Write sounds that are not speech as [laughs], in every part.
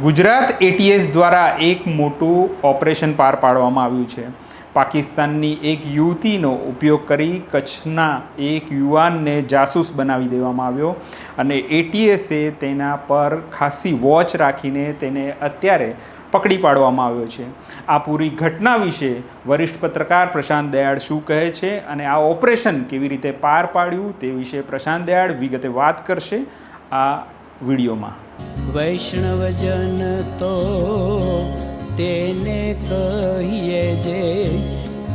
Gujarat ATS દ્વારા એક મોટું ઓપરેશન પાર પાડવામાં આવ્યું છે. પાકિસ્તાનની એક યુવતીનો ઉપયોગ કરી કચ્છના એક યુવાનને જાસૂસ બનાવી દેવામાં આવ્યો અને એટીએસે તેના પર ખાસી વોચ રાખીને તેને અત્યારે પકડી પાડવામાં આવ્યો છે. આ પૂરી ઘટના વિશે વરિષ્ઠ પત્રકાર પ્રશાંત દયાળ શું કહે છે અને આ ઓપરેશન કેવી રીતે પાર પાડ્યું તે વિશે પ્રશાંત દયાળ વિગતે વાત કરશે આ વિડીયોમાં. વૈષ્ણવજન તો તેને કહીએ જે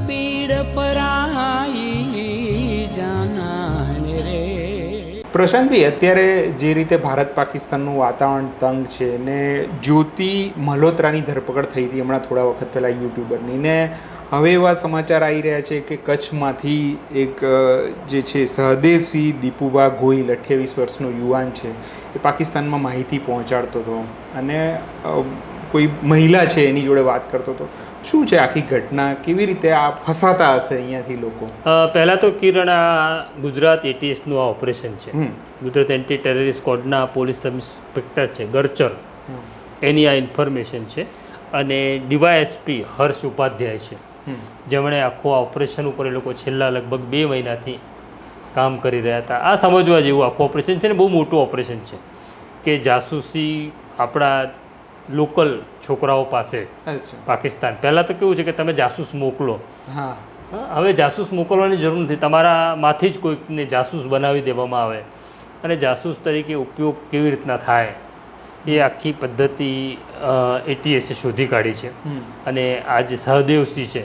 પીડ પરાઈ જાનાને રે. પ્રશાંતભાઈ અત્યારે જે રીતે ભારત પાકિસ્તાનનું વાતાવરણ તંગ છે ને જ્યોતિ મલ્હોત્રાની ધરપકડ થઈ હતી હમણાં થોડા વખત પહેલાં યુટ્યુબરની ને હવે એવા સમાચાર આવી રહ્યા છે કે કચ્છમાંથી એક જે છે સહદેવસિંહ દીપુભા ગોહિલ અઠ્યાવીસ વર્ષનો યુવાન છે એ પાકિસ્તાનમાં માહિતી પહોંચાડતો હતો. અને કોઈ મહિલા છે એની જોડે વાત કરતો હતો. શું છે આખી ઘટના? કેવી રીતે આ ફસાતા હશે અહીંયાથી લોકો? પહેલાં તો કિરણ આ ગુજરાત એટીએસનું આ ઓપરેશન છે. ગુજરાત એન્ટી ટેરરિસ્ટ સ્કોડના પોલીસ સબ ઇન્સ્પેક્ટર છે ગરચર. એની આ ઇન્ફોર્મેશન છે. અને ડીવાયએસપી હર્ષ ઉપાધ્યાય છે. જેમણે આખું આ ઓપરેશન ઉપર એ લોકો છેલ્લા લગભગ બે મહિનાથી કામ કરી રહ્યા હતા. આ સમજવા જેવું આખું ઓપરેશન છે ને બહુ મોટું ઓપરેશન છે કે જાસૂસી આપણા લોકલ છોકરાઓ પાસે પાકિસ્તાન. પહેલાં તો કેવું છે કે તમે જાસૂસ મોકલો. હવે જાસૂસ મોકલવાની જરૂર નથી. તમારામાંથી જ કોઈકને જાસૂસ બનાવી દેવામાં આવે. અને જાસૂસ તરીકે ઉપયોગ કેવી રીતના થાય? એ આખી પદ્ધતિ એટીએસે શોધી કાઢી છે. અને આ જે સહદેવસિંહ છે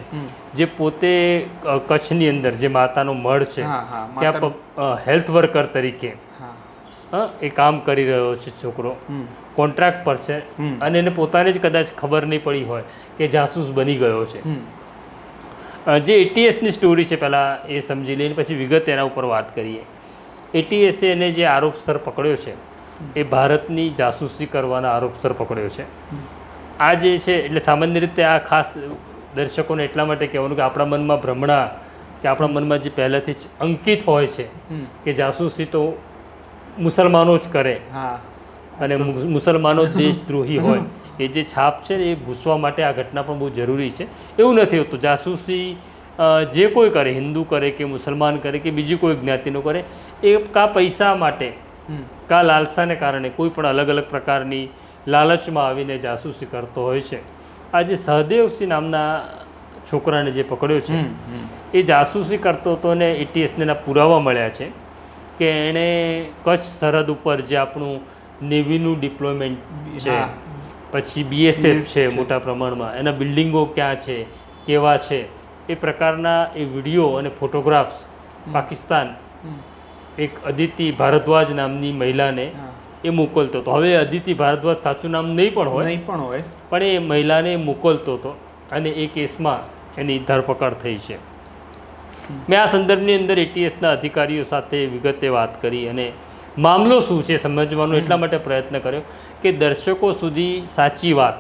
જે પોતે કચ્છની અંદર જે માતાનો મઢ છે ત્યાં હેલ્થ વર્કર તરીકે હા. એ કામ કરી રહ્યો છે છોકરો. કોન્ટ્રાક્ટ પર છે. અને એને પોતાને જ કદાચ ખબર નહીં પડી હોય કે જાસૂસ બની ગયો છે. જે એટીએસની સ્ટોરી છે પહેલાં એ સમજી લઈને પછી વિગત એના ઉપર વાત કરીએ. એટીએસે એને જે આરોપસર પકડ્યો છે એ ભારતની જાસૂસી કરવાના આરોપસર પકડ્યો છે. આ જે છે એટલે સામાન્ય રીતે આ ખાસ દર્શકોને એટલા માટે કહેવાનું કે આપણા મનમાં ભ્રમણા કે આપણા મનમાં જે પહેલેથી જ અંકિત હોય છે કે જાસૂસી તો મુસલમાનો જ કરે હા. અને મુસલમાનો દેશદ્રોહી હોય. એ જે છાપ છે ને એ ભૂસવા માટે આ ઘટના પણ બહુ જરૂરી છે. એવું નથી હોતું. જાસૂસી જે કોઈ કરે હિન્દુ કરે કે મુસલમાન કરે કે બીજી કોઈ જ્ઞાતિનો કરે એ કા પૈસા માટે કા લાલસાને કારણે કોઈ પણ અલગ અલગ પ્રકારની લાલચમાં આવીને જાસૂસી કરતો હોય છે આ જે સહદેવસિંહ નામના છોકરાને જે પકડ્યો છે એ જાસૂસી કરતો હતો ને એટીએસના પુરાવા મળ્યા છે કે એણે કચ્છ સરહદ ઉપર જે આપણું નેવીનું ડિપ્લોયમેન્ટ છે પછી બીએસએફ છે. મોટા પ્રમાણમાં એના બિલ્ડિંગો ક્યાં છે કેવા છે એ પ્રકારના એ વીડિયો અને ફોટોગ્રાફ્સ પાકિસ્તાન. એક અદિતિ ભારદ્વાજ નામની મહિલાને એ મોકલતો હતો. હવે અદિતિ ભારદ્વાજ સાચું નામ નહીં પણ હોય. નહીં પણ હોય. પણ એ મહિલાને મોકલતો હતો અને એ કેસમાં એની ધરપકડ થઈ છે. મેં આ સંદર્ભની અંદર એટીએસના અધિકારીઓ સાથે વિગતે વાત કરી અને મામલો શું છે સમજવાનો એટલા માટે પ્રયત્ન કર્યો કે દર્શકો સુધી સાચી વાત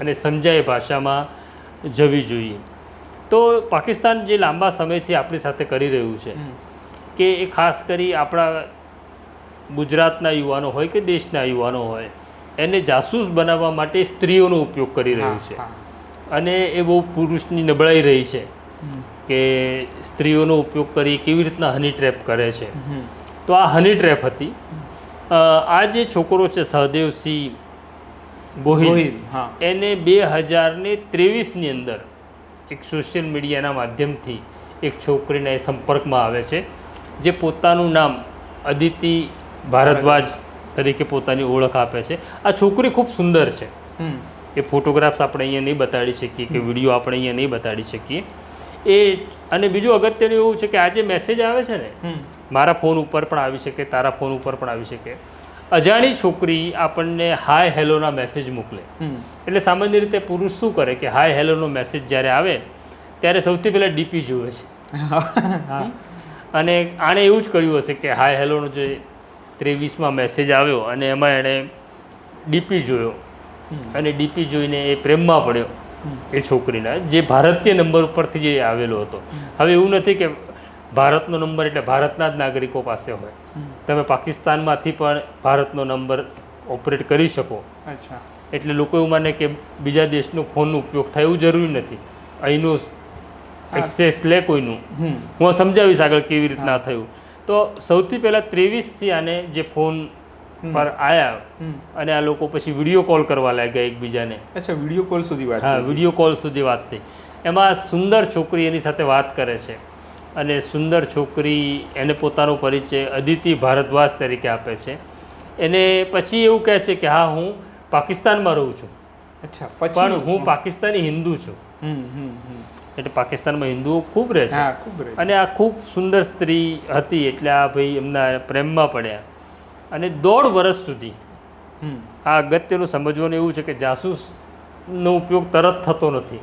અને સમજાય ભાષામાં જવી જોઈએ. તો પાકિસ્તાન જે લાંબા સમયથી આપણી સાથે કરી રહ્યું છે. કે એ ખાસ કરી આપણા ગુજરાતના યુવાનો હોય કે દેશના યુવાનો હોય એને જાસૂસ બનાવવા માટે સ્ત્રીઓનો ઉપયોગ કરી રહ્યું છે. અને એ બહુ પુરુષની નબળાઈ રહી છે કે સ્ત્રીઓનો ઉપયોગ કરી કેવી રીતના હની ટ્રેપ કરે છે. તો આ હની ટ્રેપ હતી. આ જે છોકરો છે સહદેવસિંહ ગોહિલ એને બે હજારને ત્રેવીસની અંદર એક સોશિયલ મીડિયાના માધ્યમથી એક છોકરીના એ સંપર્કમાં આવે છે. જે પોતાનું નામ અદિતિ ભારદ્વાજ તરીકે પોતાની ઓળખ આપે છે. આ છોકરી ખૂબ સુંદર છે. એ ફોટોગ્રાફ્સ આપણે અહીંયા નહીં બતાડી શકીએ કે વીડિયો આપણે અહીંયા નહીં બતાડી શકીએ. એ અને બીજું અગત્યનું એવું છે કે આ જે મેસેજ આવે છે ને મારા ફોન ઉપર પણ આવી શકે તારા ફોન ઉપર પણ આવી શકે. અજાણી છોકરી આપણને હાય હેલોના મેસેજ મોકલે. એટલે સામાન્ય રીતે પુરુષ શું કરે કે હાય હેલોનો મેસેજ જ્યારે આવે ત્યારે સૌથી પહેલાં ડીપી જુએ છે. હા. અને આણે એવું જ કર્યું હશે કે હાય હેલોનો જે ત્રેવીસમાં મેસેજ આવ્યો અને એમાં એણે ડીપી જોયો. અને ડીપી જોઈને એ પ્રેમમાં પડ્યો એ છોકરીના. જે ભારતીય નંબર ઉપરથી જે આવેલો હતો. હવે એવું નથી કે ભારતનો નંબર એટલે ભારતના જ નાગરિકો પાસે હોય. તમે પાકિસ્તાનમાંથી પણ ભારતનો નંબર ઓપરેટ કરી શકો. અચ્છા. એટલે લોકો એવું માને કે બીજા દેશનો ફોનનો ઉપયોગ થાય એવું જરૂરી નથી. અહીંનું એક્સેસ લે કોઈનું. હું સમજાવીશ આગળ કેવી રીતના થયું. તો સૌથી પહેલાં ત્રેવીસથી આને જે ફોન પર આવ્યા અને આ લોકો પછી વીડિયો કોલ કરવા લાગ્યા એકબીજાને. અચ્છા વીડિયો કોલ સુધી વાત હા વીડિયો કોલ સુધી વાત થઈ. એમાં સુંદર છોકરી એની સાથે વાત કરે છે. અને સુંદર છોકરી એને પોતાનો પરિચય અદિતિ ભારદ્વાજ તરીકે આપે છે. એને પછી એવું કહે છે કે હા હું પાકિસ્તાનમાં રહું છું. અચ્છા પણ હું પાકિસ્તાની હિન્દુ છું. એટલે પાકિસ્તાનમાં હિન્દુઓ ખૂબ રહે છે. અને આ ખૂબ સુંદર સ્ત્રી હતી એટલે આ ભાઈ એમના પ્રેમમાં પડ્યા. અને દોઢ વર્ષ સુધી આ અગત્યનું સમજવાનું એવું છે કે જાસૂસનો ઉપયોગ તરત થતો નથી.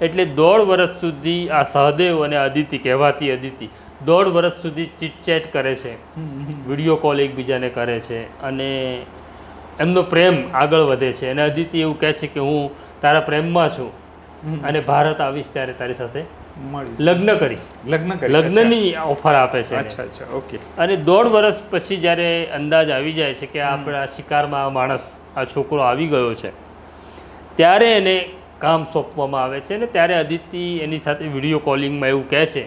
એટલે દોઢ વર્ષ સુધી આ સહદેવ અને અદિતિ કહેવાતી અદિતિ દોઢ વર્ષ સુધી ચીટચેટ કરે છે. વીડિયો કોલ એકબીજાને કરે છે અને એમનો પ્રેમ આગળ વધે છે. અને અદિતિ એવું કહે છે કે હું તારા પ્રેમમાં છું. અને ભારત આવીશ ત્યારે તારી સાથે લગ્ન કરીશ. લગ્ન લગ્નની ઓફર આપે છે અચ્છા અચ્છા ઓકે. અને દોઢ વર્ષ પછી જ્યારે અંદાજ આવી જાય છે કે આપણા શિકારમાં આ માણસ આ છોકરો આવી ગયો છે ત્યારે એને કામ સોંપવામાં આવે છે અને ત્યારે અદિતિ એની સાથે વીડિયો કોલિંગમાં એવું કહે છે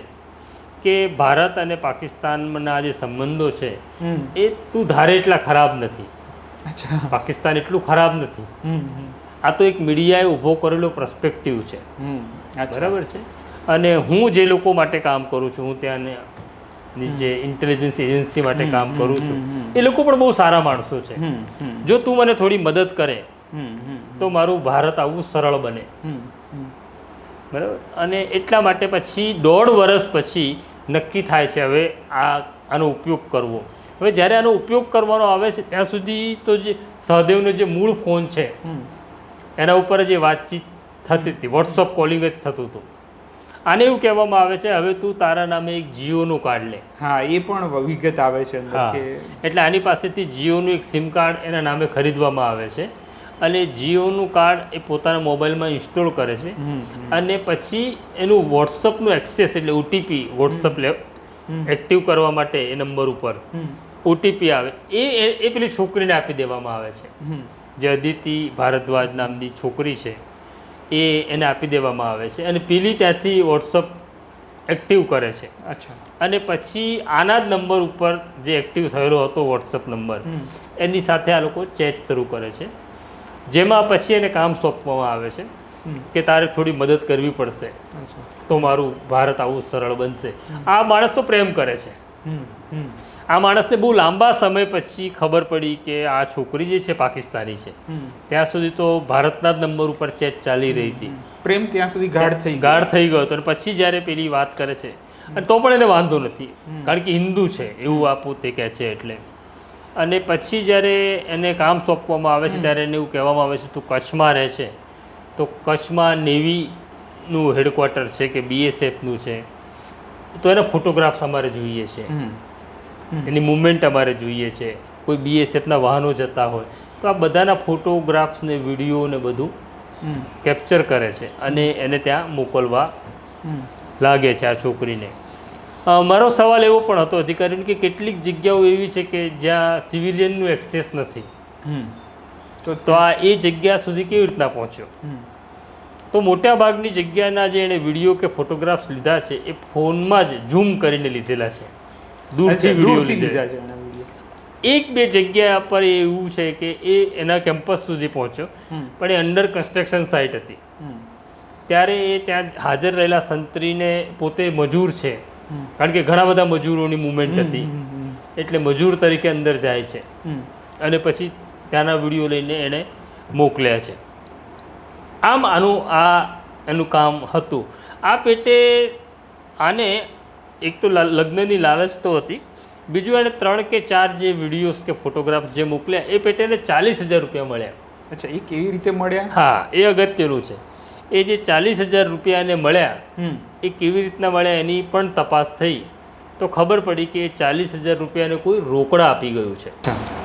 કે ભારત અને પાકિસ્તાનના જે સંબંધો છે એ તું ધારે એટલા ખરાબ નથી. અચ્છા. પાકિસ્તાન એટલું ખરાબ નથી. આ તો એક મીડિયાએ ઊભો કરેલો પ્રસ્પેક્ટિવ છે. બરાબર છે? અને હું જે લોકો માટે કામ કરું છું હું ત્યાં જે ઇન્ટેલિજન્સ એજન્સી માટે કામ કરું છું એ લોકો પણ બહુ સારા માણસો છે. જો તું મને થોડી મદદ કરે તો મારું ભારત આવવું સરળ બને. બરાબર? અને એટલા માટે પછી દોઢ વર્ષ પછી નક્કી થાય છે હવે આ આનો ઉપયોગ કરવો. હવે જ્યારે આનો ઉપયોગ કરવાનો આવે છે ત્યાં સુધી તો જે સહદેવનો જે મૂળ ફોન છે એના ઉપર જે વાતચીત થતી હતી વોટ્સઅપ કોલિંગ જ થતું હતું. આને એવું કહેવામાં આવે છે હવે તું તારા નામે એક જીઓનું કાર્ડ લે. હા એ પણ વિગત આવે છે એટલે આની પાસેથી જીઓનું એક સિમ કાર્ડ એના નામે ખરીદવામાં આવે છે. અને જીઓનું કાર્ડ એ પોતાના મોબાઈલમાં ઇન્સ્ટોલ કરે છે. અને પછી એનું વોટ્સઅપનું એક્સેસ એટલે ઓટીપી વોટ્સઅપ લે એક્ટિવ કરવા માટે એ નંબર ઉપર ઓટીપી આવે. એ એ- પેલી છોકરીને આપી દેવામાં આવે છે. જે અદિતિ ભારદ્વાજ નામની છોકરી છે એ એને આપી દેવામાં આવે છે અને પીલી ત્યાંથી વોટ્સઅપ એક્ટિવ કરે છે. અચ્છા. અને પછી આના જ નંબર ઉપર જે એક્ટિવ થયેલો હતો વોટ્સઅપ નંબર એની સાથે આ લોકો ચેટ શરૂ કરે છે. જેમાં પછી એને કામ સોંપવામાં આવે છે કે તારે થોડી મદદ કરવી પડશે. તો મારું ભારત આવું સરળ બનશે. આ માણસ તો પ્રેમ કરે છે. આ માણસને બહુ લાંબા સમય પછી ખબર પડી કે આ છોકરી જે છે પાકિસ્તાની છે. ત્યાં સુધી તો ભારતના જ નંબર ઉપર ચેટ ચાલી રહી હતી. પ્રેમ ત્યાં સુધી ગાઢ થઈ ગાઢ થઈ ગયો હતો અને પછી જ્યારે પેલી વાત કરે છે અને તો પણ એને વાંધો નથી. કારણ કે હિન્દુ છે એવું આ પોતે કહે છે એટલે. અને પછી જ્યારે એને કામ સોંપવામાં આવે છે ત્યારે એને એવું કહેવામાં આવે છે તું કચ્છમાં રહે છે. તો કચ્છમાં નેવીનું હેડક્વાર્ટર છે કે બીએસએફનું છે. તો એના ફોટોગ્રાફ્સ અમારે જોઈએ છે. એની મુવમેન્ટ અમારે જોઈએ છે. કોઈ બીએસએફના વાહનો જતા હોય. તો આ બધાના ફોટોગ્રાફ્સ ને વીડિયો ને બધું કેપ્ચર કરે છે અને એને ત્યાં મોકલવા લાગે છે આ છોકરીને. મારો સવાલ એવો પણ હતો અધિકારીને કે કેટલીક જગ્યાઓ એવી છે કે જ્યાં સિવિલિયનનું એક્સેસ નથી. તો તો આ એ જગ્યા સુધી કેવી રીતના પહોંચ્યો? તો મોટા ભાગની જગ્યાના જે એણે વીડિયો કે ફોટોગ્રાફ્સ લીધા છે એ ફોનમાં જ ઝૂમ કરીને લીધેલા છે. દૂરથી દૂરથી લીધા છે. એક બે જગ્યા પર એવું છે કે એ એના કેમ્પસ સુધી પહોંચ્યો પણ એ અંડર કન્સ્ટ્રક્શન સાઇટ હતી. ત્યારે એ ત્યાં હાજર રહેલા સંતરીને પોતે મજૂર છે. કારણ કે ઘણા બધા મજૂરોની મુવમેન્ટ હતી. એટલે મજૂર તરીકે અંદર જાય છે. અને પછી ત્યાંના વીડિયો લઈને એણે મોકલ્યા છે. આમ આનું આ એનું કામ હતું. આ પેટે આને એક તો લગ્નની લાલચ તો હતી. બીજું એણે ત્રણ કે ચાર જે વિડીયોઝ કે ફોટોગ્રાફ્સ જે મોકલ્યા એ પેટેને ચાલીસ હજાર રૂપિયા મળ્યા. અચ્છા એ કેવી રીતે મળ્યા? હા એ અગત્યનું છે. એ જે ચાલીસ હજાર રૂપિયા એને મળ્યા એ કેવી રીતના મળ્યા એની પણ તપાસ થઈ. તો ખબર પડી કે એ ચાલીસ હજાર રૂપિયાને કોઈ રોકડા આપી ગયું છે.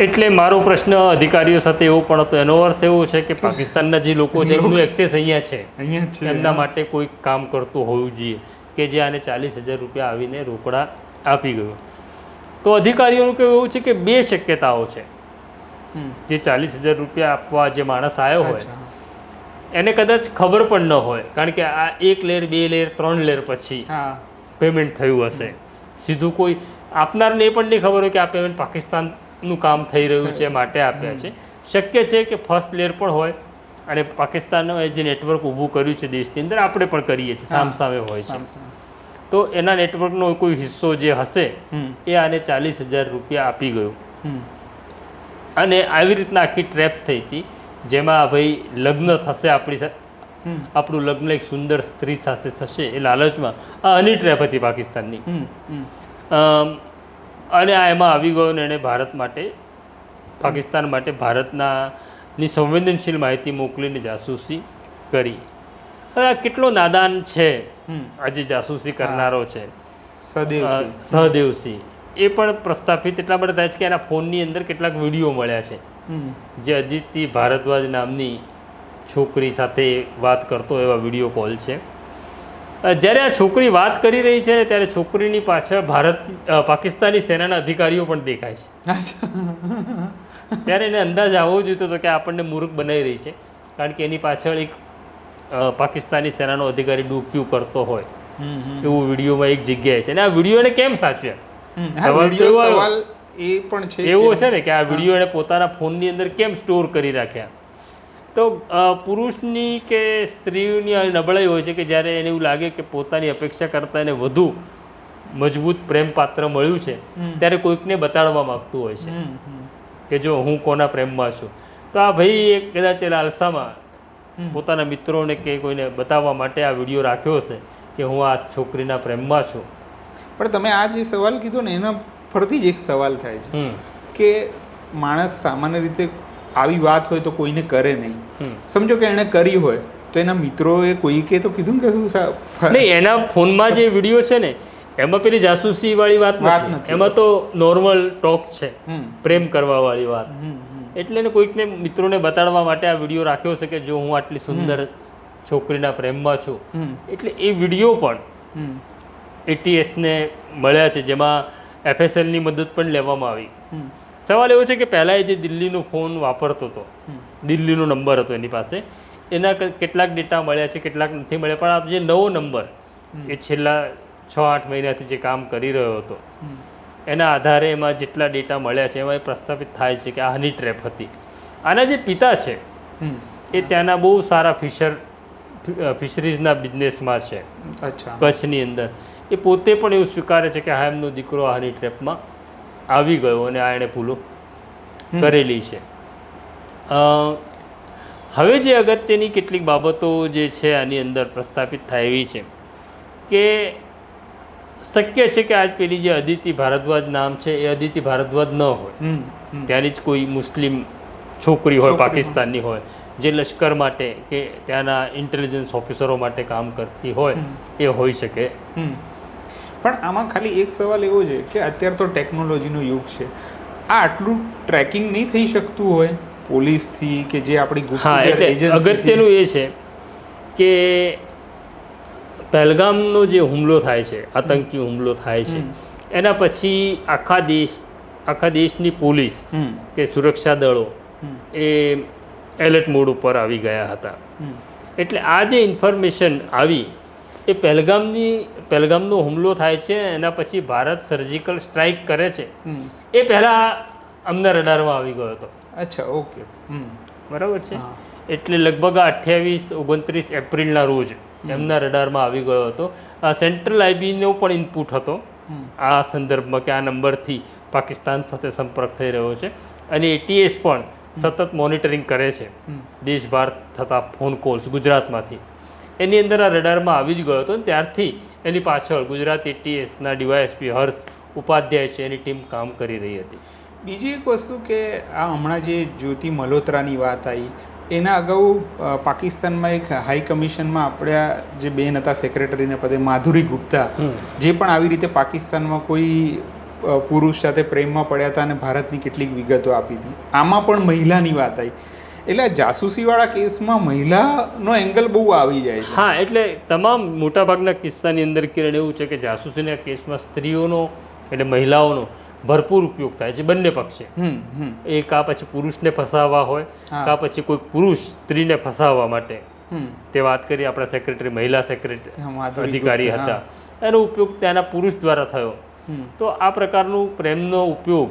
એટલે મારો પ્રશ્ન અધિકારીઓ સાથે એવો પણ હતો. એનો અર્થ એવો છે કે પાકિસ્તાનના જે લોકો છે એમનું એક્સેસ અહીંયા છે. અહીંયા જ છે. એમના માટે કોઈ કામ કરતું હોવું જોઈએ. કે જે આને ચાલીસ હજાર રૂપિયા આવીને રોકડા આપી ગયો. તો અધિકારીઓનું કહેવું એવું છે કે બે શક્યતાઓ છે. જે ચાલીસ હજાર રૂપિયા આપવા જે માણસ આવ્યો હોય એને કદાચ ખબર પણ ન હોય કારણ કે આ એક લેર બે લેર ત્રણ લેર પછી પેમેન્ટ થયું હશે. સીધું કોઈ આપનારને એ પણ નહીં ખબર હોય કે આ પેમેન્ટ પાકિસ્તાનનું કામ થઈ રહ્યું છે માટે આપ્યા છે. શક્ય છે કે ફર્સ્ટ લેર પણ હોય અને પાકિસ્તાનનું જે નેટવર્ક ઊભું કર્યું છે દેશની અંદર આપણે પણ કરીએ છીએ સામસામે હોય છે. તો એના નેટવર્કનો કોઈ હિસ્સો જે હશે એ આને ચાલીસ હજાર રૂપિયા આપી ગયું. અને આવી રીતના આખી ટ્રેપ થઈ હતી જેમાં ભાઈ લગ્ન થશે આપણી સાથે આપણું લગ્ન એક સુંદર સ્ત્રી સાથે થશે એ લાલચમાં. આ અની ટ્રેપ હતી પાકિસ્તાનની. અને આ એમાં આવી ગયો ને એણે ભારત માટે પાકિસ્તાન માટે ભારતના ની સંવેદનશીલ માહિતી મોકલીને જાસૂસી કરી. હવે આ કેટલો નાદાન છે આજે જાસૂસી કરનારો છે. સહદેવસિંહ એ પણ પ્રસ્થાપિત એટલા માટે થાય છે કે એના ફોનની અંદર કેટલાક વીડિયો મળ્યા છે. જે અદિતિ ભારદ્વાજ નામની છોકરી સાથે વાત કરતો એવા વીડિયો કોલ છે. જ્યારે આ છોકરી વાત કરી રહી છે ને ત્યારે છોકરીની પાછળ ભારત પાકિસ્તાની સેનાના અધિકારીઓ પણ દેખાય છે. [laughs] ત્યારે એને અંદાજ આવવો જોઈતો હતો કે આપણને મૂર્ખ બનાવી રહી છે. કારણ કે એની પાછળ એક પાકિસ્તાની સેનાનો અધિકારી ડૂક્યું કરતો હોય. એવું વિડીયોમાં એક જગ્યાએ છે. અને આ વીડિયો એને કેમ સાચવ્યા? સવાલ એ પણ છે એવો છે ને કે આ વીડિયો એને પોતાના ફોનની અંદર કેમ સ્ટોર કરી રાખ્યા? તો પુરુષની કે સ્ત્રીની નબળાઈ હોય છે કે જ્યારે એને એવું લાગે કે પોતાની અપેક્ષા કરતાં એને વધુ મજબૂત પ્રેમ પાત્ર મળ્યું છે ત્યારે કોઈકને બતાડવા માગતું હોય છે. કે જો હું કોના પ્રેમમાં છું? તો આ ભાઈ એક કદાચ એ લાલસામાં. પોતાના મિત્રોને કે કોઈને બતાવવા માટે આ વીડિયો રાખ્યો હશે કે હું આ છોકરીના પ્રેમમાં છું. પણ તમે આ જે સવાલ કીધો ને એના ફરતી જ એક સવાલ થાય છે. કે માણસ સામાન્ય રીતે આવી વાત હોય તો કોઈને કરે નહીં. સમજો કે એણે કરી હોય તો એના મિત્રોએ કોઈકે તો કીધું ને કે શું નહીં એના ફોનમાં જે વીડિયો છે ને એમાં પેલી જાસૂસી વાળી વાત નથી. એમાં તો નોર્મલ ટોક છે. પ્રેમ કરવા વાળી વાત એટલે એને કોઈકને મિત્રોને બતાડવા માટે આ વીડિયો રાખ્યો છે કે જો હું આટલી સુંદર છોકરીના પ્રેમમાં છું. એટલે એ વીડિયો પણ એટીએસને મળ્યા છે જેમાં એફએસએલની મદદ પણ લેવામાં આવી. સવાલ એવો છે કે પહેલાં એ જે દિલ્હીનો ફોન વાપરતો હતો દિલ્હીનો નંબર હતો એની પાસે એના કેટલાક ડેટા મળ્યા છે કેટલાક નથી મળ્યા પણ આ જે નવો નંબર એ છેલ્લા છ આઠ મહિનાથી જે કામ કરી રહ્યો હતો એના આધારે એમાં જેટલા ડેટા મળ્યા છે એમાં એ પ્રસ્થાપિત થાય છે કે આ હની ટ્રેપ હતી. આના જે પિતા છે એ ત્યાંના બહુ સારા ફિશર ફિશરીઝના બિઝનેસમાં છે. અચ્છા. કચ્છની અંદર. એ પોતે પણ એવું સ્વીકારે છે કે હા એમનો દીકરો આ હની ટ્રેપમાં આવી ગયો અને આ એણે ભૂલો કરેલી છે. હવે જે અગત્યની કેટલીક બાબતો જે છે આની અંદર પ્રસ્થાપિત થાય એવી છે કે શક્ય છે કે આજ પેલી જે અદિતિ ભારદ્વાજ નામ છે એ અદિતિ ભારદ્વાજ ન હોય. ત્યાંની જ કોઈ મુસ્લિમ છોકરી હોય પાકિસ્તાનની હોય જે લશ્કર માટે કે ત્યાંના ઇન્ટેલિજન્સ ઓફિસરો માટે કામ કરતી હોય એ હોઈ શકે. પણ આમાં ખાલી એક સવાલ એવો છે કે અત્યારે તો ટેકનોલોજીનો યુગ છે. આ આટલું ટ્રેકિંગ નહીં થઈ શકતું હોય પોલીસથી કે જે આપણી હા એટલે અગત્યનું એ છે કે પહેલગામનો જે હુમલો થાય છે આતંકી હુમલો થાય છે એના પછી આખા દેશ આખા દેશની પોલીસ કે સુરક્ષા દળો એ એલર્ટ મોડ ઉપર આવી ગયા હતા. એટલે આ જે ઇન્ફોર્મેશન આવી એ પહેલગામની પહેલગામનો હુમલો થાય છે એના પછી ભારત સર્જિકલ સ્ટ્રાઇક કરે છે એ પહેલાં અમને રડારમાં આવી ગયો હતો. અચ્છા ઓકે. બરાબર છે? એટલે લગભગ અઠ્યાવીસ ઓગણત્રીસ એપ્રિલના રોજ એમના રડારમાં આવી ગયો હતો. આ સેન્ટ્રલ આઈબીનો પણ ઇનપુટ હતો. આ સંદર્ભમાં કે આ નંબરથી પાકિસ્તાન સાથે સંપર્ક થઈ રહ્યો છે. અને એટીએસ પણ સતત મોનિટરિંગ કરે છે. દેશ બહાર થતા ફોન કોલ્સ ગુજરાતમાંથી. એની અંદર આ રડારમાં આવી જ ગયો હતો અને ત્યારથી એની પાછળ ગુજરાત એટીએસના ડીવાયએસપી હર્ષ ઉપાધ્યાય છે. એની ટીમ કામ કરી રહી હતી. બીજી એક વસ્તુ કે આ હમણાં જે જ્યોતિ મલ્હોત્રાની વાત આવી એના અગાઉ પાકિસ્તાનમાં એક હાઈ કમિશનમાં આપણા જે બેન હતા સેક્રેટરીને પદે માધુરી ગુપ્તા જે પણ આવી રીતે પાકિસ્તાનમાં કોઈ પુરુષ સાથે પ્રેમમાં પડ્યા હતા અને ભારતની કેટલીક વિગતો આપી હતી. આમાં પણ મહિલાની વાત આવી. એટલે જાસૂસીવાળા કેસમાં મહિલાનો એંગલ બહુ આવી જાય છે. હા એટલે તમામ મોટાભાગના કિસ્સાની અંદર કિરણ એવું છે કે જાસૂસીના કેસમાં સ્ત્રીઓનો એટલે મહિલાઓનો ભરપૂર ઉપયોગ થાય છે બંને પક્ષે. એ કાં પછી પુરુષને ફસાવવા હોય કા પછી કોઈ પુરુષ સ્ત્રીને ફસાવવા માટે. તે વાત કરી આપણા સેક્રેટરી મહિલા સેક્રેટરી અધિકારી હતા. એનો ઉપયોગ ત્યાંના પુરુષ દ્વારા થયો. તો આ પ્રકારનું પ્રેમનો ઉપયોગ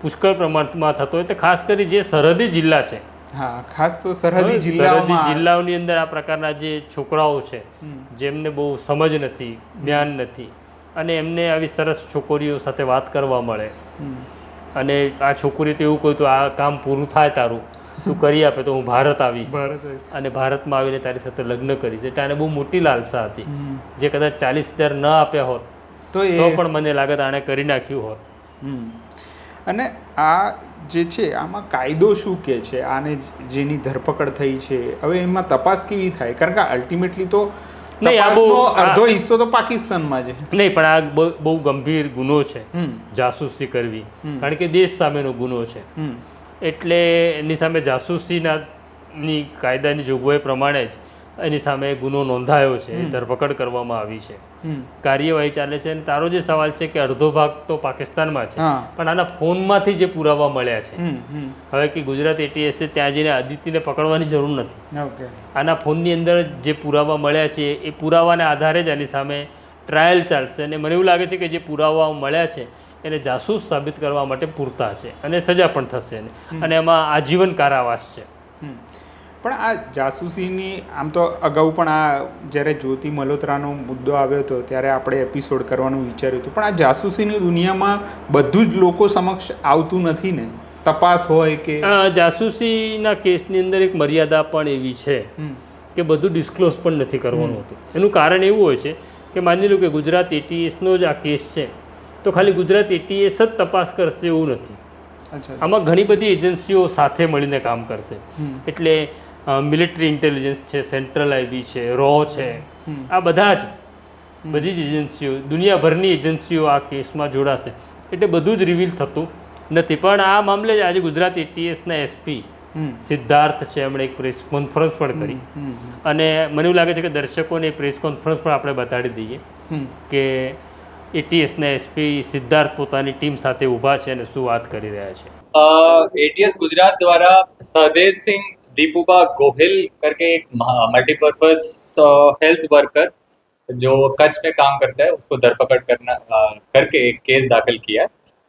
પુષ્કળ પ્રમાણમાં થતો હોય. તો ખાસ કરી જે સરહદી જિલ્લા છે. હા ખાસ તો સરહદી સરહદી જિલ્લાઓમાં જિલ્લાઓની અંદર આ પ્રકારના જે છોકરાઓ છે જેમને બહુ સમજ નથી જ્ઞાન નથી અને એમને આવી સરસ છોકરીઓ સાથે વાત કરવા મળે. અને આ છોકરી તો એવું કહ્યું તો આ કામ પૂરું થાય તારું. તું કરી આપે તો હું ભારત આવીશ. ભારત અને ભારતમાં આવીને તારી સાથે લગ્ન કરીશ. એટલે આને બહુ મોટી લાલસા હતી. જે કદાચ ચાલીસ હજાર ન આપ્યા હોત તો એ પણ મને લાગે આણે કરી નાખ્યું હોત. અને આ જે છે આમાં કાયદો શું કે છે? આને જેની ધરપકડ થઈ છે? હવે એમાં તપાસ કેવી થાય? કારણ કે અલ્ટિમેટલી તો નહીં, આ બહુ- અડધો હિસ્સો તો પાકિસ્તાનમાં છે. નહીં પણ આ બહુ ગંભીર ગુનો છે જાસૂસી કરવી. કારણ કે દેશ સામેનો ગુનો છે. એટલે એની સામે જાસૂસીના ની કાયદાની જોગવાઈ પ્રમાણે જ એની સામે ગુનો નોંધાયો છે ધરપકડ કરવામાં આવી છે. કાર્યવાહી ચાલે છે અને તારો જે સવાલ છે કે અડધો ભાગ તો પાકિસ્તાનમાં છે પણ આના ફોનમાંથી જે પુરાવા મળ્યા છે હવે કે ગુજરાત એટીએસે ત્યાં જઈને આદિત્યને પકડવાની જરૂર નથી. આના ફોનની અંદર જે પુરાવા મળ્યા છે એ પુરાવાના આધારે જ આની સામે ટ્રાયલ ચાલશે અને મને એવું લાગે છે કે જે પુરાવા મળ્યા છે એને જાસૂસ સાબિત કરવા માટે પૂરતા છે અને સજા પણ થશે અને એમાં આજીવન કારાવાસ છે. પણ આ જાસૂસીની આમ તો અગાઉ પણ આ જ્યારે જ્યોતિ મલ્હોત્રાનો મુદ્દો આવ્યો હતો ત્યારે આપણે એપિસોડ કરવાનું વિચાર્યું હતું. પણ આ જાસૂસીની દુનિયામાં બધું જ લોકો સમક્ષ આવતું નથી ને? તપાસ હોય કે જાસૂસીના કેસની અંદર એક મર્યાદા પણ એવી છે. કે બધું ડિસ્ક્લોઝ પણ નથી કરવાનું હતું. એનું કારણ એવું હોય છે કે માની લો કે ગુજરાત એટીએસનો જ આ કેસ છે તો ખાલી ગુજરાત એટીએસ જ તપાસ કરશે એવું નથી. અચ્છા. આમાં ઘણી બધી એજન્સીઓ સાથે મળીને કામ કરશે. એટલે મિલિટરી ઇન્ટેલિજન્સ છે સેન્ટ્રલ આઈબી છે રો છે. આ બધા જ બધી જ એજન્સીઓ દુનિયાભરની એજન્સીઓ આ કેસમાં જોડાશે. એટલે બધું જ રિવીલ થતું નથી. પણ આ મામલે જ આજે ગુજરાત એટીએસના એસપી સિદ્ધાર્થ છે એમણે એક પ્રેસ કોન્ફરન્સ પણ કરી. અને મને એવું લાગે છે કે દર્શકોને પ્રેસ કોન્ફરન્સ પણ આપણે બતાડી દઈએ કે એટીએસના એસપી સિદ્ધાર્થ પોતાની ટીમ સાથે ઊભા છે અને શું વાત કરી રહ્યા છે. એટીએસ ગુજરાત દ્વારા સહદેવ સિંહ दीपुबा गोहिल करके एक मल्टीपर्पज हेल्थ वर्कर जो कच्छ में काम करता है उसको धरपकड़ करना अ, करके एक केस दाखिल किया है।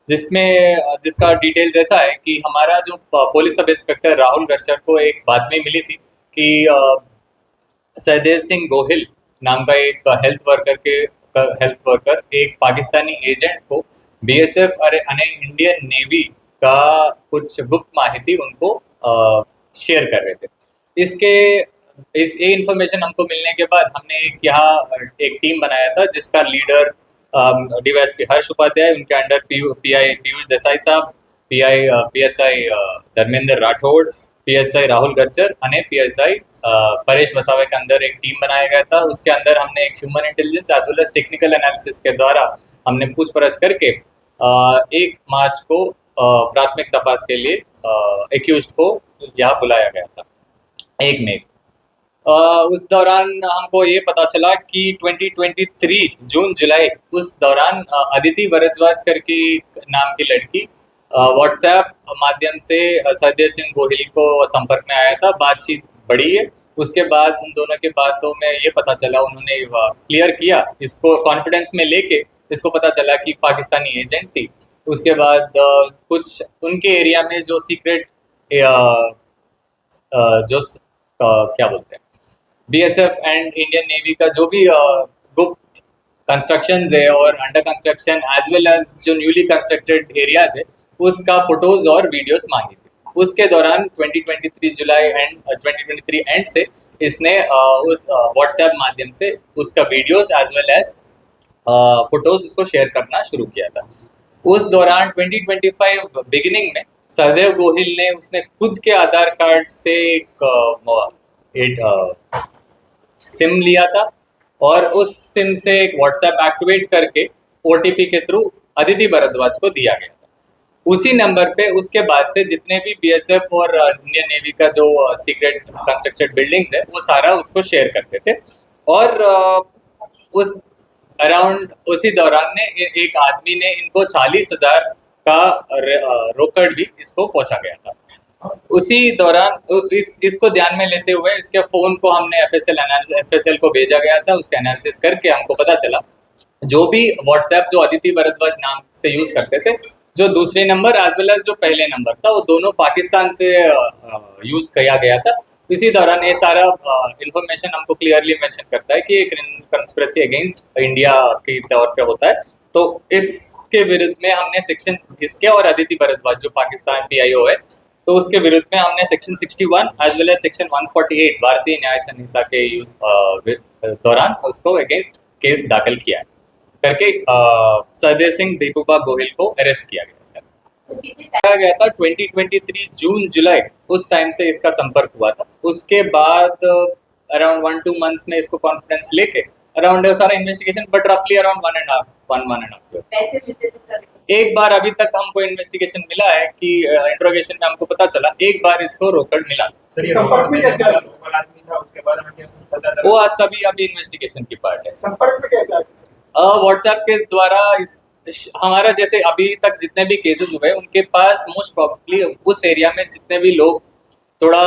जिसमें जिसका डिटेल्स ऐसा है कि हमारा जो पुलिस सब इंस्पेक्टर राहुल गर्शर को एक बात बातमी मिली थी कि सहदेव सिंह गोहिल नाम का एक हेल्थ वर्कर के हेल्थ वर्कर एक पाकिस्तानी एजेंट को बीएसएफ अरे अने इंडियन नेवी का कुछ गुप्त माहिती उनको शेयर कर रहे थे। इसके, इस ये इन्फॉर्मेशन हमको मिलने के बाद हमने एक यहाँ, एक टीम बनाया था, जिसका लीडर डीवाईएसपी हर्ष उपाध्याय, उनके under P I Piyush Desai साहब PI PSI Dharmendra Rathod PSI Rahul Garchar અને पीएसआई परेश वसावे के अंदर एक टीम बनाया गया था। उसके अंदर हमने एक human intelligence as well as technical analysis के द्वारा हमने पूछ परछ करके एक मार्च को प्राथमिक तपास के लिए एक्यूज को यहाँ बुलाया गया था। एक में उस दौरान हमको ये पता चला कि 2023 जून, जुलाई, उस दौरान अदिति भरद्वाज करके नाम की लड़की व्हाट्सएप माध्यम से सरदेव सिंह गोहिल को संपर्क में आया था, बातचीत बढ़ी है। उसके बाद उन दोनों के बातों में ये पता चला, उन्होंने क्लियर किया, इसको कॉन्फिडेंस में लेके, इसको पता चला कि पाकिस्तानी एजेंट थी। उसके बाद कुछ उनके एरिया में जो सीक्रेट जो क्या बोलते हैं बीएसएफ एंड इंडियन नेवी का जो भी गुप्त कंस्ट्रक्शन है और under construction as well as जो न्यूली कंस्ट्रक्टेड एरियाज़ है, उसका फ़ोटोज़ और वीडियोस मांगी थी। उसके दौरान 2023 जुलाई एंड 2023 एंड से इसने उस व्हाट्सएप माध्यम से उसका videos as well as photos उसको शेयर करना शुरू किया था। उस दौरान 2025 बिगिनिंग में सहदेव गोहिल ने उसने खुद के आधार कार्ड से एक सिम लिया था और उस सिम से एक व्हाट्सएप एक्टिवेट करके ओटीपी के थ्रू अदिति भरद्वाज को दिया गया था। उसी नंबर पे उसके बाद से जितने भी बीएसएफ और इंडियन नेवी का जो सीक्रेट कंस्ट्रक्टेड बिल्डिंग्स है, वो सारा उसको शेयर करते थे। और उस अराउंड उसी दौरान ने एक आदमी ने इनको चालीस हज़ार का रोकड़ भी इसको पहुँचा गया था। उसी दौरान इस, इसको ध्यान में लेते हुए इसके फ़ोन को हमने F S L F S L को भेजा गया था, उसका एनालिसिस करके हमको पता चला, जो भी व्हाट्सएप जो अदिति भरद्वाज नाम से यूज़ करते थे, जो दूसरे नंबर एज वेल एज जो पहले नंबर था, वो दोनों पाकिस्तान से यूज़ किया गया था। इसी दौरान ये सारा इन्फॉर्मेशन हमको क्लियरली मेंशन करता है कि एक कंस्पिरेसी अगेंस्ट इंडिया के तौर पे होता है। तो इसके विरुद्ध में हमने सेक्शन इसके और अदिति भरद्वाज जो पाकिस्तान पीआईओ है तो उसके विरुद्ध में हमने section 61 as well as section 148 Bharatiya Nyaya संहिता के दौरान उसको अगेंस्ट केस दाखिल किया करके सरदेव सिंह दीपूबा गोहिल को अरेस्ट किया गया। कहा गया था 2023 जून जुलाई उस टाइम से इसका संपर्क हुआ था। उसके बाद अराउंड वन टू मंथ्स में इसको कॉन्फिडेंस लेके अराउंड सारा इन्वेस्टिगेशन बट रफली around one and half one one and half एक बार अभी तक हमको इन्वेस्टिगेशन मिला है कि इंट्रोगेशन में हमको पता चला एक बार इसको रोकड़ मिला। था। संपर्क में कैसे आया? लोकल आदमी था उसके बारे में क्या पता चला? वो आज सभी अभी इन्वेस्टिगेशन की पार्ट है। संपर्क में कैसे आया? व्हाट्सएप के द्वारा इस- हमारा जैसे अभी तक जितने भी केसेस हुए, उनके पास मोस्ट प्रॉब्ली उस एरिया में जितने भी लोग थोड़ा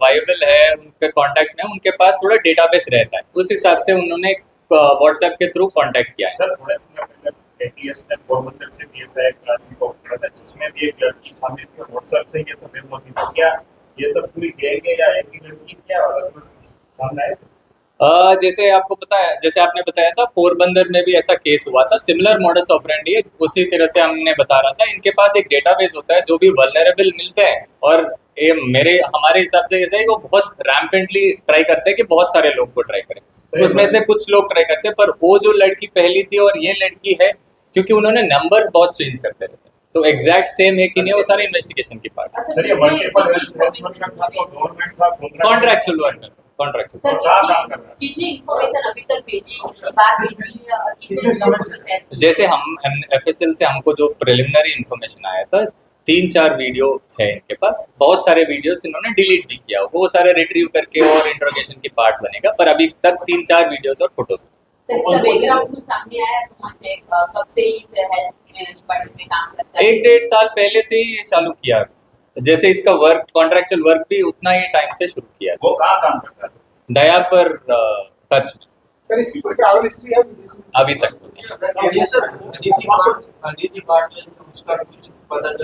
वायबल है, उनके कांटेक्ट में, उनके पास थोड़ा डेटाबेस रहता है। उस हिसाब से उन्होंने व्हाट्सएप के थ्रू कांटेक्ट किया है। सर तो ये सब पूरी गैंग है या एक ही लड़की क्या? और सामने आया जैसे आपको पता है जैसे आपने बताया था पोरबंदर में भी ऐसा केस हुआ था सिमिलर मॉडल्स ऑपरेंडी उसी तरह से हमने बता रहा था। इनके पास एक डेटाबेस होता है जो भी वल्नरेबल मिलते हैं और ये मेरे हमारे हिसाब से ऐसा है वो बहुत रैम्पेंटली ट्राई करते हैं कि बहुत सारे लोग को ट्राई करें। उसमें से कुछ लोग ट्राई करते हैं पर वो जो लड़की पहली थी और ये लड़की है क्योंकि उन्होंने नंबर्स बहुत चेंज करते रहते हैं। तो एग्जैक्ट सेम है कि नहीं वो सारे इन्वेस्टिगेशन की पार्ट कॉन्ट्रैक्चुअल वर्कर है? कितनी इन्फॉर्मेशन अभी तक भेजी? कितनी बार भेजी या कितने समय से? जैसे हम एफ़ एस एल से हमको जो प्रिलिमिनरी इन्फॉर्मेशन आया था तीन चार वीडियो है इनके पास। बहुत सारे वीडियोस इन्होंने डिलीट भी किया। वो सारे रिट्रीव करके और इंट्रोगेशन की पार्ट बनेगा पर अभी तक तीन चार वीडियोस और फ़ोटोज़ सर इसका बैकग्राउंड कुछ सामने आया है तो ही है एक डेढ़ साल पहले से ही ये चालू किया जैसे इसका वर्क कॉन्ट्रेक्चुअल वर्क भी उतना ही टाइम से शुरू किया वो कहाँ काम करता था दया पर कच्छ में सर इसकी कोई ट्रैवल हिस्ट्री है? अभी तक तो नहीं।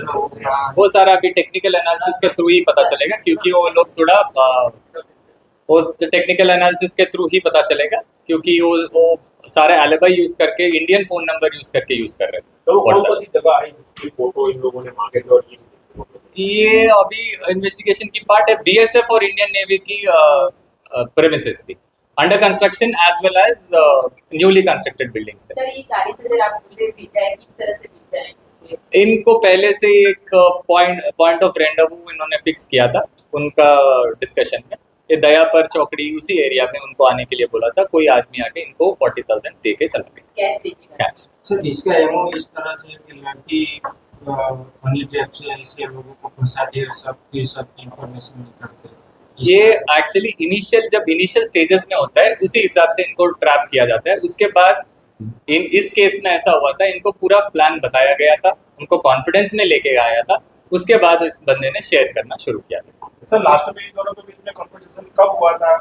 हो वो सारा अभी टेक्निकल एनालिसिस के थ्रू ही पता चलेगा क्योंकि वो लोग थोड़ा वो टेक्निकल एनालिसिस के थ्रू ही पता चलेगा क्योंकि वो वो सारे एलिबाई यूज़ करके इंडियन फ़ोन नंबर यूज़ करके यूज़ कर रहे थे तो कौन सी जगह है जिसकी फ़ोटो इन लोगों ने मांगे थे और ये ये अभी इन्वेस्टिगेशन की पार्ट है बीएसएफ और इंडियन नेवी की प्रेमिसेस थी। Under construction as well as newly constructed buildings थे? इनको पहले से एक पॉइंट पॉइंट ऑफ़ रेंडवू इन्होंने फिक्स किया था उनका डिस्कशन में। ये दया पर चौकड़ी उसी एरिया में उनको आने के लिए बोला था कोई आदमी आके इनको फोर्टी थाउज़ेंड दे के चला गया। कैश सर इसका एमओ इस तरह से कि लड़की हनी ट्रैप से ऐसे लोगों को फंसाती सब ये सब इंफॉर्मेशन निकलते हैं। ये एक्चुअली इनिशियल जब इनिशियल स्टेजेस में होता है उसी हिसाब से इनको ट्रैप किया जाता है। उसके बाद इन इस केस में ऐसा हुआ था इनको पूरा प्लान बताया गया था उनको कॉन्फिडेंस में लेके आया था उसके बाद इस बंदे ने शेयर करना शुरू किया था। सर लास्ट में इन दोनों के बीच में कंपटीशन कब हुआ था?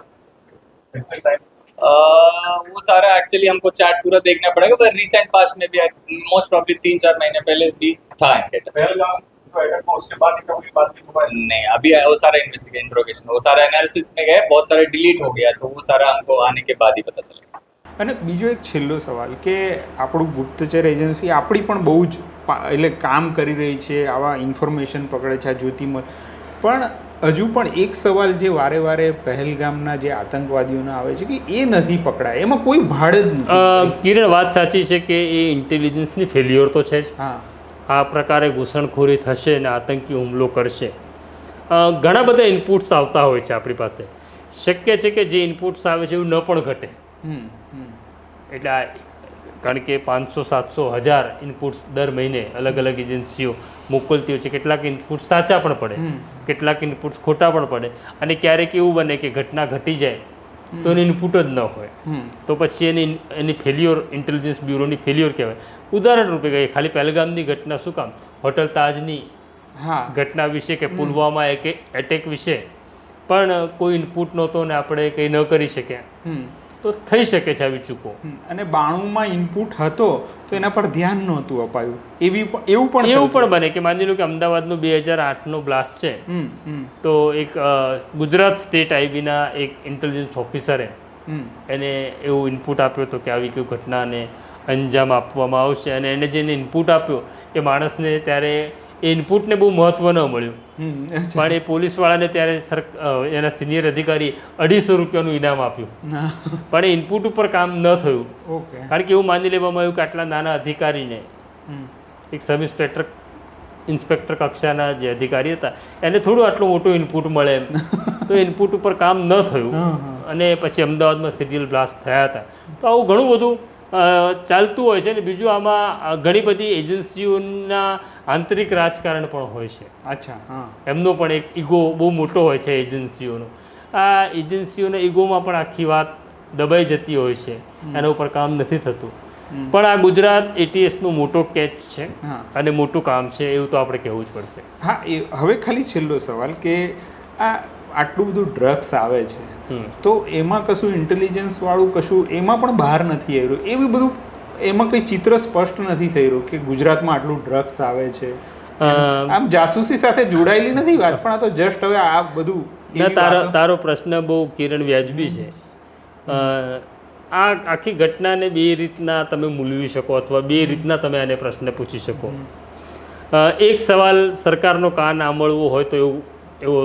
एग्जैक्ट टाइम वो सारा एक्चुअली हमको चैट पूरा देखना पड़ेगा पर रिसेंट पास्ट में भी मोस्ट प्रॉब्ली तीन चार महीने पहले भी था इनके टच पहलगाम जो अटैक हुआ उसके बाद इनका कोई बातचीत हुआ है नहीं अभी वो सारा इन्वेस्टिगेशन इंट्रोगेशन वो सारा एनालिसिस में गए बहुत सारे डिलीट हो गया तो वो सारा हमको आने के बाद ही पता चलेगा અને બીજો એક છેલ્લો સવાલ કે આપણું ગુપ્તચર એજન્સી આપણી પણ બહુ જ પા- એટલે કામ કરી રહી છે આવા ઇન્ફોર્મેશન પકડે છે આ જ્યોતિમલ પણ હજુ પણ એક સવાલ જે વારે વારે પહેલગામના જે આતંકવાદીઓના આવે છે કે એ નથી પકડાય એમાં કોઈ ભાડ જ નથી. કિરણ વાત સાચી છે કે એ ઇન્ટેલિજન્સની ફેલ્યોર તો છે જ. હા. આ પ્રકારે ઘૂસણખોરી થશે અને આતંકી હુમલો કરશે. ઘણા બધા ઇનપુટ્સ આવતા હોય છે આપણી પાસે. શક્ય છે કે જે ઇનપુટ્સ આવે છે એવું ન પણ ઘટે. એટલે આ કારણ કે પાંચસો સાતસો હજાર ઇનપુટ્સ દર મહિને અલગ અલગ એજન્સીઓ મોકલતી હોય છે. કેટલાક ઇનપુટ્સ સાચા પણ પડે કેટલાક ઇનપુટ્સ ખોટા પણ પડે અને ક્યારેક એવું બને કે ઘટના ઘટી જાય તો એની ઇનપુટ જ ન હોય. તો પછી એની એની ફેલ્યોર ઇન્ટેલિજન્સ બ્યુરોની ફેલ્યોર કહેવાય. ઉદાહરણ રૂપે કહીએ ખાલી પહેલગામની ઘટના શું કામ? હોટલ તાજની હા. ઘટના વિશે કે પુલવામા એક એટેક વિશે. પણ કોઈ ઇનપુટ નહોતો ને આપણે કંઈ ન કરી શક્યા. તો થઈ શકે છે આવી ચૂકો. અને બાણુંમાં ઇનપુટ હતો તો એના પર ધ્યાન નહોતું અપાયું. એવી એવું પણ એવું પણ બને કે માની લો કે અમદાવાદનો બે હજાર આઠનો બ્લાસ્ટ છે. તો એક ગુજરાત સ્ટેટ આઈબીના એક ઇન્ટેલિજન્સ ઓફિસરે એને એવું ઇનપુટ આપ્યો હતો કે આવી કોઈ ઘટનાને અંજામ આપવામાં આવશે અને એને જેને ઇનપુટ આપ્યો એ માણસને ત્યારે ઇનપુટને બહુ મહત્ત્વ ન મળ્યું. પણ એ પોલીસવાળાને ત્યારે સર એના સિનિયર અધિકારી અઢીસો રૂપિયાનું ઇનામ આપ્યું. પણ એ ઇનપુટ ઉપર કામ ન થયું. કારણ કે એવું માની લેવામાં આવ્યું કે આટલા નાના અધિકારીને એક સબ ઇન્સ્પેક્ટર ઇન્સ્પેક્ટર કક્ષાના જે અધિકારી હતા એને થોડું આટલું મોટું ઇનપુટ મળે એમ. [laughs] તો ઇનપુટ ઉપર કામ ન થયું. અને પછી અમદાવાદમાં સિરિયલ બ્લાસ્ટ થયા હતા. તો આવું ઘણું બધું ચાલતું હોય છે ને બીજું આમાં ઘણી બધી એજન્સીઓના આંતરિક રાજકારણ પણ હોય છે. અચ્છા હા. એમનો પણ એક ઈગો બહુ મોટો હોય છે એજન્સીઓનો. આ એજન્સીઓના ઈગોમાં પણ આખી વાત દબાઈ જતી હોય છે. એના ઉપર કામ નથી થતું. પણ આ ગુજરાત એટીએસનો મોટો કેચ છે અને મોટું કામ છે એવું તો આપણે કહેવું જ પડશે. હા એ હવે ખાલી છેલ્લો સવાલ કે આ આટલું બધું ડ્રગ્સ આવે છે. તો એમાં કશું ઇન્ટેલિજન્સ વાળું કશું એમાં પણ બહાર નથી આવ્યું એવું બધું એમાં કંઈ ચિત્ર સ્પષ્ટ નથી થઈ રહ્યું કે ગુજરાતમાં આટલું ડ્રગ્સ આવે છે. આમ જાસૂસી સાથે જોડાયેલી નથી વાત પણ આ તો જસ્ટ હવે આ બધું ના તારો તારો પ્રશ્ન બહુ કિરણ વ્યાજબી છે. આ આખી ઘટનાને બે રીતના તમે મૂલવી શકો અથવા બે રીતના તમે આને પ્રશ્ન પૂછી શકો. એક સવાલ સરકારનો કાન આંબળવો હોય તો એવું એવો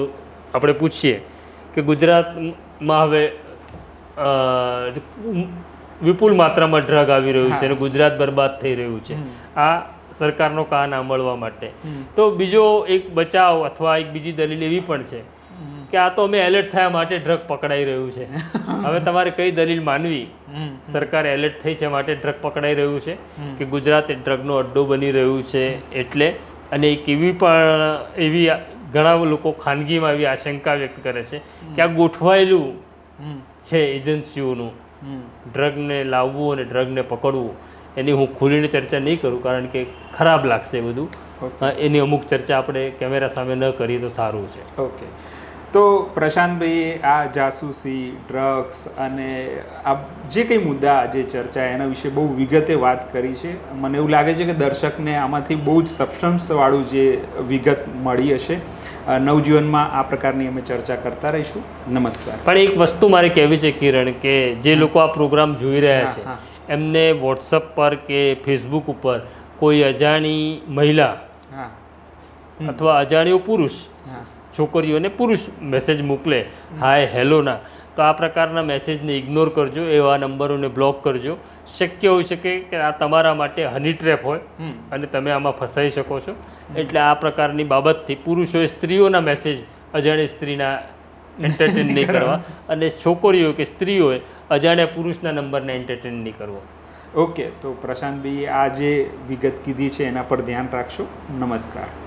આપણે પૂછીએ કે ગુજરાતમાં હવે વિપુલ માત્રામાં ડ્રગ આવી રહ્યું છે અને ગુજરાત બરબાદ થઈ રહ્યું છે. આ સરકારનો કાન આંબળવા માટે. તો બીજો એક બચાવ અથવા એક બીજી દલીલ એવી પણ છે કે આ તો અમે એલર્ટ થયા માટે ડ્રગ પકડાઈ રહ્યું છે. હવે તમારે કઈ દલીલ માનવી? સરકાર એલર્ટ થઈ છે માટે ડ્રગ પકડાઈ રહ્યું છે કે ગુજરાત એ ડ્રગનો અડ્ડો બની રહ્યું છે એટલે? અને એક એવી પણ એવી ઘણા લોકો ખાનગીમાં આવી આશંકા વ્યક્ત કરે છે કે આ ગોઠવાયેલું છે એજન્સીઓનું ડ્રગને લાવવું અને ડ્રગને પકડવું એની હું ખુલીને ચર્ચા નહીં કરું કારણ કે ખરાબ લાગશે બધું. એની અમુક ચર્ચા આપણે કેમેરા સામે ન કરીએ તો સારું છે. ઓકે તો પ્રશાંતભાઈએ આ જાસૂસી ડ્રગ્સ અને આ જે કંઈ મુદ્દા આજે ચર્ચા એના વિશે બહુ વિગતે વાત કરી છે. મને એવું લાગે છે કે દર્શકને આમાંથી બહુ જ સબસ્ટન્સવાળું જે વિગત મળી હશે. નવજીવનમાં આ પ્રકારની અમે ચર્ચા કરતા રહીશું. નમસ્કાર. પણ એક વસ્તુ મારે કહેવી છે કિરણ કે જે લોકો આ પ્રોગ્રામ જોઈ રહ્યા છે એમને વોટ્સઅપ પર કે ફેસબુક ઉપર કોઈ અજાણી મહિલા હા. અથવા અજાણ્યો પુરુષ છોકરીઓને પુરુષ મેસેજ મોકલે હાય હેલોના તો આ પ્રકારના મેસેજને ઇગ્નોર કરજો એવા નંબરોને બ્લોક કરજો. શક્ય હોઈ શકે કે આ તમારા માટે હની ટ્રેપ હોય અને તમે આમાં ફસાઈ શકો છો. એટલે આ પ્રકારની બાબતથી પુરુષોએ સ્ત્રીઓના મેસેજ અજાણી સ્ત્રીના એન્ટરટેન નહીં [laughs] કરવા અને છોકરીઓ કે સ્ત્રીઓએ અજાણ્યા પુરુષના નંબરને એન્ટરટેન નહીં કરવો. ઓકે તો પ્રશાંતભાઈ આ જે વિગત કીધી છે એના પર ધ્યાન રાખશો. નમસ્કાર.